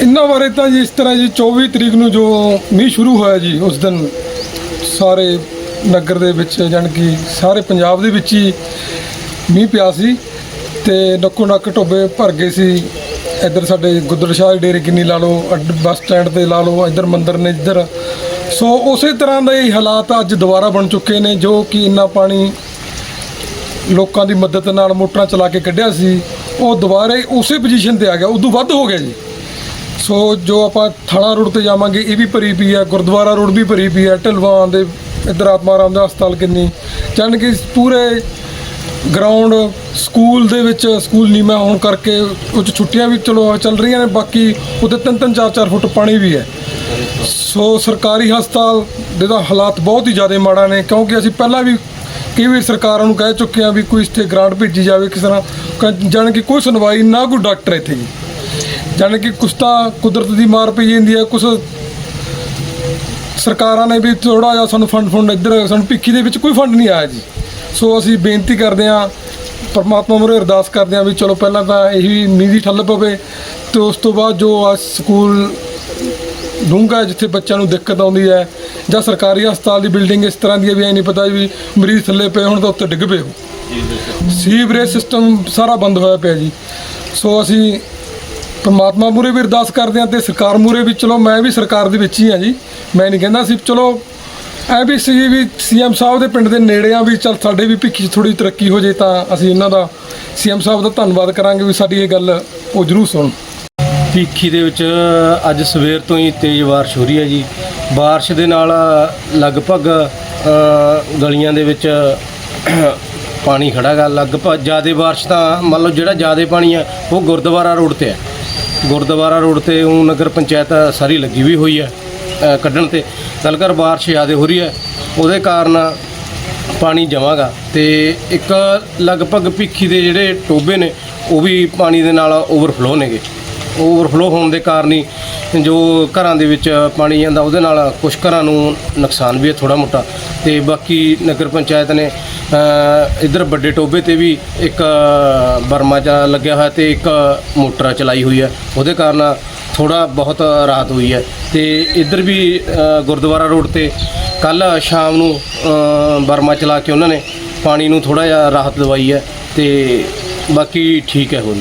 ਇਹਨਾਂ ਬਾਰੇ ਤਾਂ ਜੀ ਇਸ ਤਰ੍ਹਾਂ ਜੀ 24 ਤਰੀਕ ਨੂੰ ਜੋ ਮੀਂਹ ਸ਼ੁਰੂ ਹੋਇਆ ਜੀ, ਉਸ ਦਿਨ ਸਾਰੇ ਨਗਰ ਦੇ ਵਿੱਚ ਜਾਣੀ ਕਿ ਸਾਰੇ ਪੰਜਾਬ ਦੇ ਵਿੱਚ ਹੀ ਮੀਂਹ ਪਿਆ ਸੀ ਤੇ ਨੱਕੋ ਨੱਕ ਟੋਬੇ ਭਰ ਗਏ ਸੀ। ਇੱਧਰ ਸਾਡੇ ਗੁੱਦਰ ਸ਼ਾਹ ਡੇਰੇ ਕਿੰਨੀ ਲਾ ਲਓ, ਅੱਡ- ਬੱਸ ਸਟੈਂਡ ਤੇ ਲਾ ਲਓ, ਇੱਧਰ ਮੰਦਰ ਨੇ ਇੱਧਰ। ਸੋ ਉਸੇ ਤਰ੍ਹਾਂ ਦੇ ਹੀ ਹਾਲਾਤ ਅੱਜ ਦੁਬਾਰਾ ਬਣ ਚੁੱਕੇ ਨੇ, ਜੋ ਕਿ ਇੰਨਾ ਪਾਣੀ ਲੋਕਾਂ ਦੀ ਮਦਦ ਨਾਲ ਮੋਟਰਾਂ ਚਲਾ ਕੇ ਕੱਢਿਆ ਸੀ, ਉਹ ਦੁਬਾਰੇ ਉਸੇ ਪੋਜੀਸ਼ਨ ਤੇ ਆ ਗਿਆ, ਉਦੋਂ ਵੱਧ ਹੋ ਗਿਆ ਜੀ। ਸੋ ਜੋ ਆਪਾਂ ਥਾਣਾ ਰੋਡ ਤੇ ਜਾਵਾਂਗੇ, ਇਹ ਵੀ ਭਰੀ ਪਈ ਹੈ, ਗੁਰਦੁਆਰਾ ਰੋਡ ਵੀ ਭਰੀ ਪਈ ਹੈ, ਢਲਵਾਂ ਦੇ ਇੱਧਰ ਆਤਮਾ ਰਾਮ ਦਾ ਹਸਪਤਾਲ ਕਿੰਨੀ। ਜਾਣੀ ਕਿ ਪੂਰੇ ਗਰਾਊਂਡ ਸਕੂਲ ਦੇ ਵਿੱਚ ਸਕੂਲ ਨੀਮਾ ਹੋਣ ਕਰਕੇ ਕੁਝ ਛੁੱਟੀਆਂ ਵੀ ਚਲੋ ਚੱਲ ਰਹੀਆਂ ਨੇ, ਬਾਕੀ ਉੱਤੇ ਤਿੰਨ ਤਿੰਨ ਚਾਰ ਚਾਰ ਫੁੱਟ ਪਾਣੀ ਵੀ ਹੈ। ਸੋ ਸਰਕਾਰੀ ਹਸਪਤਾਲ ਦੇ ਤਾਂ ਹਾਲਾਤ ਬਹੁਤ ਹੀ ਜ਼ਿਆਦਾ ਮਾੜਾ ਨੇ, ਕਿਉਂਕਿ ਅਸੀਂ ਪਹਿਲਾਂ ਵੀ ਕਈ ਵਾਰ ਸਰਕਾਰਾਂ ਨੂੰ ਕਹਿ ਚੁੱਕੇ ਹਾਂ ਵੀ ਕੋਈ ਇੱਥੇ ਗ੍ਰਾਂਟ ਭੇਜੀ ਜਾਵੇ ਕਿਸ ਤਰ੍ਹਾਂ ਕ- ਜਾਣੀ ਕਿ ਕੋਈ ਸੁਣਵਾਈ ਨਾ ਕੋਈ ਡਾਕਟਰ ਇੱਥੇ ਜੀ। ਜਾਣੀ ਕਿ ਕੁਛ ਤਾਂ ਕੁਦਰਤ ਦੀ ਮਾਰ ਪਈ ਜਾਂਦੀ ਹੈ ਕੁਛ ਸਰਕਾਰਾਂ ਨੇ ਵੀ ਥੋੜਾ ਜਿਹਾ ਸਾਨੂੰ ਫੰਡ ਫੰਡ ਇੱਧਰ ਸਾਨੂੰ ਭਿੱਖੀ ਦੇ ਵਿੱਚ ਕੋਈ ਫੰਡ ਨਹੀਂ ਆਇਆ ਜੀ। ਸੋ ਅਸੀਂ ਬੇਨਤੀ ਕਰਦੇ ਹਾਂ ਪਰਮਾਤਮਾ ਮੁਰੇ ਅਰਦਾਸ ਕਰਦੇ ਹਾਂ ਵੀ ਚਲੋ ਪਹਿਲਾਂ ਤਾਂ ਇਹੀ ਮੀਂਹ ਦੀ ਠੱਲ ਪਵੇ ਤੇ ਉਸ ਤੋਂ ਬਾਅਦ ਜੋ ਆ ਸਕੂਲ ਹੈ ਜਿੱਥੇ ਬੱਚਿਆਂ ਨੂੰ ਦਿੱਕਤ ਆਉਂਦੀ ਹੈ ਜਾਂ ਸਰਕਾਰੀ ਹਸਪਤਾਲ ਦੀ ਬਿਲਡਿੰਗ ਇਸ ਤਰ੍ਹਾਂ ਦੀ ਹੈ ਵੀ ਐ ਨਹੀਂ ਪਤਾ ਵੀ ਮਰੀਜ਼ ਥੱਲੇ ਪਏ ਹੁਣ ਤਾਂ ਉੱਤੇ ਡਿੱਗ ਪਏ ਹੋ ਸੀਵਰੇਜ ਸਿਸਟਮ ਸਾਰਾ ਬੰਦ ਹੋਇਆ ਪਿਆ ਜੀ। ਸੋ ਅਸੀਂ ਪਰਮਾਤਮਾ ਮੂਰੇ ਵੀ ਅਰਦਾਸ ਕਰਦੇ ਹਾਂ ਤੇ ਸਰਕਾਰ ਮੂਰੇ ਵੀ, ਚਲੋ ਮੈਂ ਵੀ ਸਰਕਾਰ ਦੇ ਵਿੱਚ ਹੀ ਹਾਂ ਜੀ। ਮੈਂ ਨਹੀਂ ਕਹਿੰਦਾ ਸੀ, ਚਲੋ ਐ ਵੀ ਸੀ ਵੀ ਸੀਐਮ ਸਾਹਿਬ ਦੇ ਪਿੰਡ ਦੇ ਨੇੜੇ ਆ ਵੀ ਚਲ ਸਾਡੇ ਵੀ ਭਿੱਖੀ 'ਚ ਥੋੜੀ ਤਰੱਕੀ ਹੋ ਜੇ ਤਾਂ ਅਸੀਂ ਇਹਨਾਂ ਦਾ ਸੀਐਮ ਸਾਹਿਬ ਦਾ ਧੰਨਵਾਦ ਕਰਾਂਗੇ ਵੀ ਸਾਡੀ ਇਹ ਗੱਲ ਉਹ ਜ਼ਰੂਰ ਸੁਣ। ਭੀਖੀ ਦੇ ਵਿੱਚ ਅੱਜ ਸਵੇਰ ਤੋਂ ਹੀ ਤੇਜ਼ ਬਾਰਿਸ਼ ਹੋ ਰਹੀ ਹੈ ਜੀ। ਬਾਰਿਸ਼ ਦੇ ਨਾਲ ਲਗਭਗ ਗਲੀਆਂ ਦੇ ਵਿੱਚ ਪਾਣੀ ਖੜਾ ਗਾ। ਲਗਭਗ ਜ਼ਿਆਦਾ ਬਾਰਿਸ਼ ਤਾਂ ਮੰਨ ਲਓ ਜਿਹੜਾ ਜ਼ਿਆਦਾ ਪਾਣੀ ਆ, ਉਹ ਗੁਰਦੁਆਰਾ ਰੋਡ ਤੇ ਹੈ ਗੁਰਦੁਆਰਾ ਰੋਡ ਤੇ ਉਹ ਨਗਰ ਪੰਚਾਇਤ ਸਾਰੀ ਲੱਗੀ ਵੀ ਹੋਈ ਹੈ ਅ, ਕੱਢਣ ਤੇ। ਗੱਲ ਕਰ ਬਾਰਿਸ਼ ਜ਼ਿਆਦਾ ਹੋ ਰਹੀ ਹੈ ਉਹਦੇ ਕਾਰਨ ਪਾਣੀ ਜਮਾਗਾ ਤੇ ਇੱਕ ਲਗਭਗ ਭਿੱਖੀ ਦੇ ਜਿਹੜੇ ਟੋਬੇ ਨੇ ਉਹ ਵੀ ਪਾਣੀ ਦੇ ਨਾਲ ਓਵਰਫਲੋ ਨੇਗੇ। ਓਵਰਫਲੋ ਹੋਣ ਦੇ ਕਾਰਨ ਹੀ ਜੋ ਘਰਾਂ ਦੇ ਵਿੱਚ ਪਾਣੀ ਜਾਂਦਾ ਉਹਦੇ ਨਾਲ ਕੁਝ ਘਰਾਂ ਨੂੰ ਨੁਕਸਾਨ ਵੀ ਹੈ ਥੋੜਾ ਮੋਟਾ। ਤੇ ਬਾਕੀ ਨਗਰ ਪੰਚਾਇਤ ਨੇ ਅ, ਇੱਧਰ ਵੱਡੇ ਟੋਬੇ ਤੇ ਵੀ ਇੱਕ ਬਰਮਾ ਜਾ ਲੱਗਿਆ ਹੋਇਆ ਤੇ ਇੱਕ ਮੋਟਰ ਚਲਾਈ ਹੋਈ ਹੈ। ਉਹਦੇ ਕਾਰਨ ਥੋੜਾ ਬਹੁਤ ਰਾਹਤ ਹੋਈ ਹੈ। ਤੇ ਇੱਧਰ ਵੀ ਗੁਰਦੁਆਰਾ ਰੋਡ ਤੇ ਕੱਲ ਸ਼ਾਮ ਨੂੰ ਬਰਮਾ ਚਲਾ ਕੇ ਉਹਨਾਂ ਨੇ ਪਾਣੀ ਨੂੰ ਥੋੜਾ ਜਿਹਾ ਰਾਹਤ ਦਵਾਈ ਹੈ ਤੇ ਬਾਕੀ ਠੀਕ ਹੈ ਹੁਣ